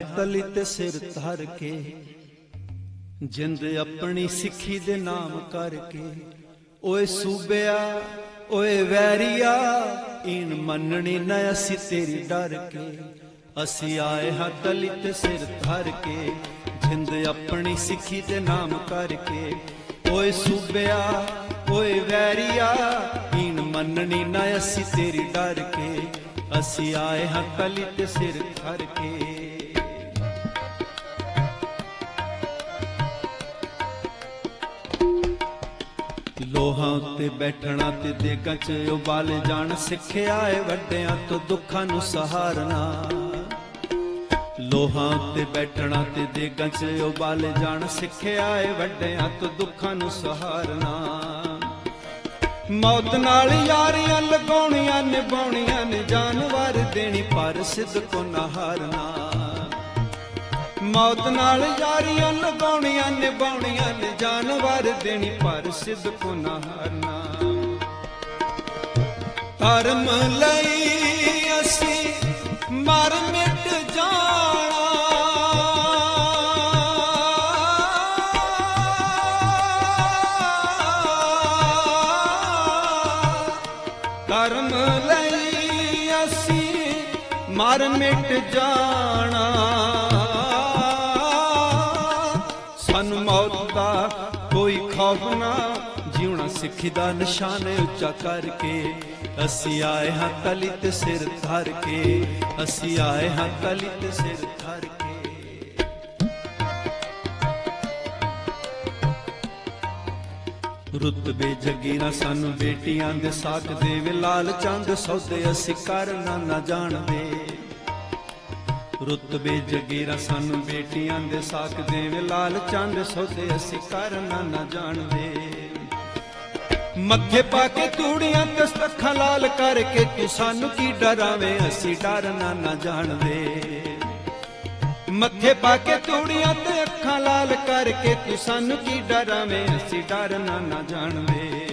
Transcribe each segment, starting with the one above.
ਤਲੀ ਤੇ ਸਿਰ ਧਰ ਕੇ ਜਿੰਦ ਆਪਣੀ ਸਿੱਖੀ ਦੇ ਨਾਮ ਕਰਕੇ। ਓਏ ਸੂਬਿਆ, ਓਏ ਵੈਰੀਆ ਇਨ ਮੰਨਣੀ ਨਾ ਅਸੀਂ ਤੇਰੀ ਡਰ ਕੇ। ਅਸੀਂ ਆਏ ਹਾਂ ਤਲੀ ਤੇ ਸਿਰ ਧਰ ਕੇ ਜਿੰਦ ਆਪਣੀ ਸਿੱਖੀ ਦੇ ਨਾਮ ਕਰਕੇ। ਓਏ ਸੂਬਿਆ, ਓਏ ਵੈਰੀਆ ਇਨ ਮੰਨਣੀ ਨਾ ਅਸੀਂ ਤੇਰੀ ਡਰ ਕੇ। ਅਸੀਂ ਆਏ ਹਾਂ ਤਲੀ ਤੇ ਸਿਰ ਧਰ ਕੇ ਲੋਹਾਂ ਉੱਤੇ ਬੈਠਣਾ ਤੇ ਦੇਗਾਂ 'ਚ ਉਬਾਲ ਜਾਣ। ਸਿੱਖਿਆ ਏ ਵੱਡਿਆਂ ਤੋਂ ਦੁੱਖਾਂ ਨੂੰ ਸਹਾਰਨਾ। ਲੋਹਾਂ ਉੱਤੇ ਬੈਠਣਾ ਤੇ ਦੇਗਾਂ 'ਚ ਉਬਾਲ ਜਾਣ। ਸਿੱਖਿਆ ਏ ਵੱਡਿਆਂ ਤੋਂ ਦੁੱਖਾਂ ਨੂੰ ਸਹਾਰਨਾ। ਮੌਤ ਨਾਲ ਯਾਰੀਆਂ ਲਗਾਉਣੀਆਂ, ਨਿਭਾਉਣੀਆਂ ਨੇ ਜਾਨਵਰ ਦੇਣੀ ਪਰ ਸਿੱਧਕੋ ਨਾ ਹਾਰਨਾ। ਮੌਤ ਨਾਲ ਯਾਰੀਆਂ ਲਗਾਉਣੀਆਂ, ਨਿਭਾਉਣੀਆਂ ਨੇ ਜਾਨਵਰ ਦੇਣੀ ਪਰ ਸਿੱਧ ਕੋ ਨਾ ਹਾਰਨਾ ਧਰਮ ਲਈ ਅਸੀਂ ਮਰ ਮਿਟ ਜਾਣਾ। ਧਰਮ ਲਈ ਅਸੀਂ ਮਰ ਮਿਟ ਜਾਣਾ। ਕੋਈ ਖੌਫ ਨਾ, ਜਿਉਣਾ ਸਿੱਖੀ ਦਾ ਨਿਸ਼ਾਨ ਉੱਚਾ ਕਰਕੇ। ਅਸੀਂ ਆਏ ਹਾਂ ਤਲੀ ਤੇ ਸਿਰ ਧਰ ਕੇ, ਅਸੀਂ ਆਏ ਹਾਂ ਕਲੀ ਤੇ ਸਿਰ ਧਰ ਕੇ। ਰੁਤਬੇ ਨਾ ਸਾਨੂੰ ਬੇਟੀਆਂ ਦੇ ਸਾਕ ਦੇਵੇ, ਲਾਲ ਚੰਦ ਸੌਦੇ ਅਸੀਂ ਕਰਨਾ ਨਾ ਜਾਣਦੇ। ਰੁਤਬੇ ਜਗੀਰਾਂ ਸਾਨੂੰ ਬੇਟੀਆਂ ਦੇ ਸਾਕ ਦੇਵੇ ਲਾਲ ਚੰਦ ਸੌਦੇ ਅਸੀਂ ਕਰਨਾ ਨਾ ਜਾਣਦੇ। ਮੱਥੇ ਪਾ ਕੇ ਤੂੜੀਆਂ ਤੇ ਅੱਖਾਂ ਲਾਲ ਕਰਕੇ ਤੂੰ ਸਾਨੂੰ ਕੀ ਡਰਾਵੇਂ? ਅਸੀਂ ਡਰਨਾ ਨਾ ਜਾਣਦੇ। ਮੱਥੇ ਪਾ ਕੇ ਤੂੜੀਆਂ ਤੇ ਅੱਖਾਂ ਲਾਲ ਕਰਕੇ ਤੂੰ ਸਾਨੂੰ ਕੀ ਡਰਾਵੇਂ? ਅਸੀਂ ਡਰਨਾ ਨਾ ਜਾਣਦੇ।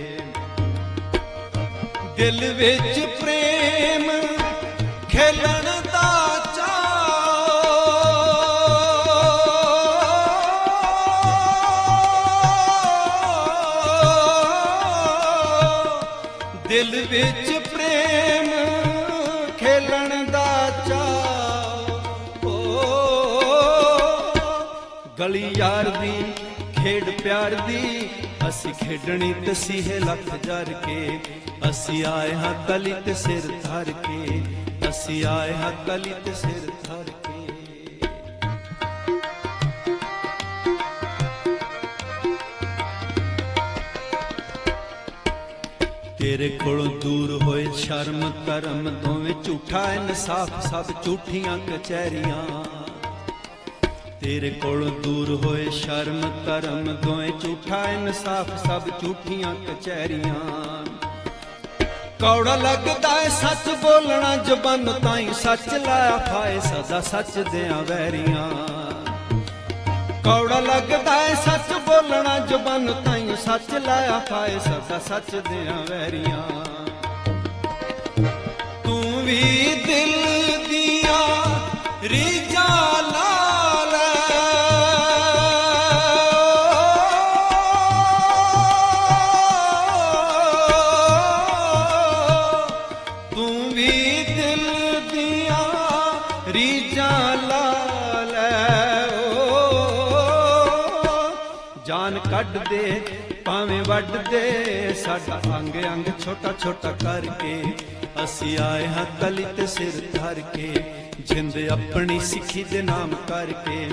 ਦਿਲ ਵਿੱਚ ਪ੍ਰੇਮ ਖੇਲਣਾ ਦਿਲ ਵਿੱਚ ਪ੍ਰੇਮ ਖੇਲਣ ਦਾ ਚਾਅ। ਓ ਗਲੀ ਯਾਰ ਦੀ ਖੇਡ ਪਿਆਰ ਦੀ, ਅਸੀਂ ਖੇਡਣੀ ਤਸੀਹੇ ਲੱਖ ਜਰ ਕੇ। ਅਸੀਂ ਆਏ ਹਾਂ ਕਲੀ ਤੇ ਸਿਰ ਧਰ ਕੇ, ਅਸੀਂ ਆਏ ਹਾਂ ਕਲੀ ਤੇ ਸਿਰ ਧਰ ਕੇ। ਤੇਰੇ ਕੋਲੋਂ ਦੂਰ ਹੋਏ ਸ਼ਰਮ ਧਰਮ ਦੋਵੇਂ ਝੂਠਾ ਇਨਸਾਫ, ਸਭ ਝੂਠੀਆਂ ਕਚਹਿਰੀਆਂ। ਤੇਰੇ ਕੋਲੋਂ ਦੂਰ ਹੋਏ ਸ਼ਰਮ ਧਰਮ ਦੋਵੇਂ ਝੂਠਾ ਇਨਸਾਫ, ਸਭ ਝੂਠੀਆਂ ਕਚਹਿਰੀਆਂ। ਕੌੜਾ ਲੱਗਦਾ ਏ ਸੱਚ ਬੋਲਣਾ, ਜ਼ਬਾਨ ਤਾਈਂ ਸੱਚ ਲਾਇਆ ਫਾਏ ਸਦਾ ਸੱਚ ਦਿਆਂ ਵੈਰੀਆਂ। ਕੌੜਾ ਲੱਗਦਾ ਏ, ਸੱਚ ਬੋਲਣਾ ਜ਼ਬਾਨ ਤਾਈਂ ਸੱਚ ਲਾਇਆ ਪਾਏ ਸਦਾ ਸੱਚ ਦਿਆਂ ਵੈਰੀਆਂ। ਤੂੰ ਵੀ ਦਿਲ ਜਾਨ ਕੱਢ ਦੇ ਭਾਵੇਂ ਵੱਢ ਦੇ ਸਾਡਾ ਅੰਗ ਅੰਗ ਛੋਟਾ ਛੋਟਾ ਕਰਕੇ ਅਸੀਂ ਆਏ ਹਾਂ ਤਲੀ ਤੇ ਸਿਰ ਧਰ ਕੇ, ਜਿੰਦ ਆਪਣੀ ਸਿੱਖੀ ਦੇ ਨਾਮ ਕਰਕੇ।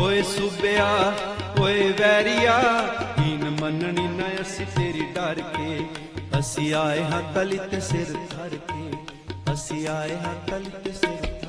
ਓਏ ਸੂਬਿਆ, ਓਏ ਵੈਰੀਆ, ਦੀਨ ਮੰਨਣੀ ਨਾ ਅਸੀਂ ਤੇਰੀ ਡਰ ਕੇ। ਅਸੀਂ ਆਏ ਹਾਂ ਤਲੀ ਤੇ ਸਿਰ ਧਰ ਕੇ, ਅਸੀਂ ਆਏ ਹਾਂ ਤਲੀ ਤੇ ਸਿਰ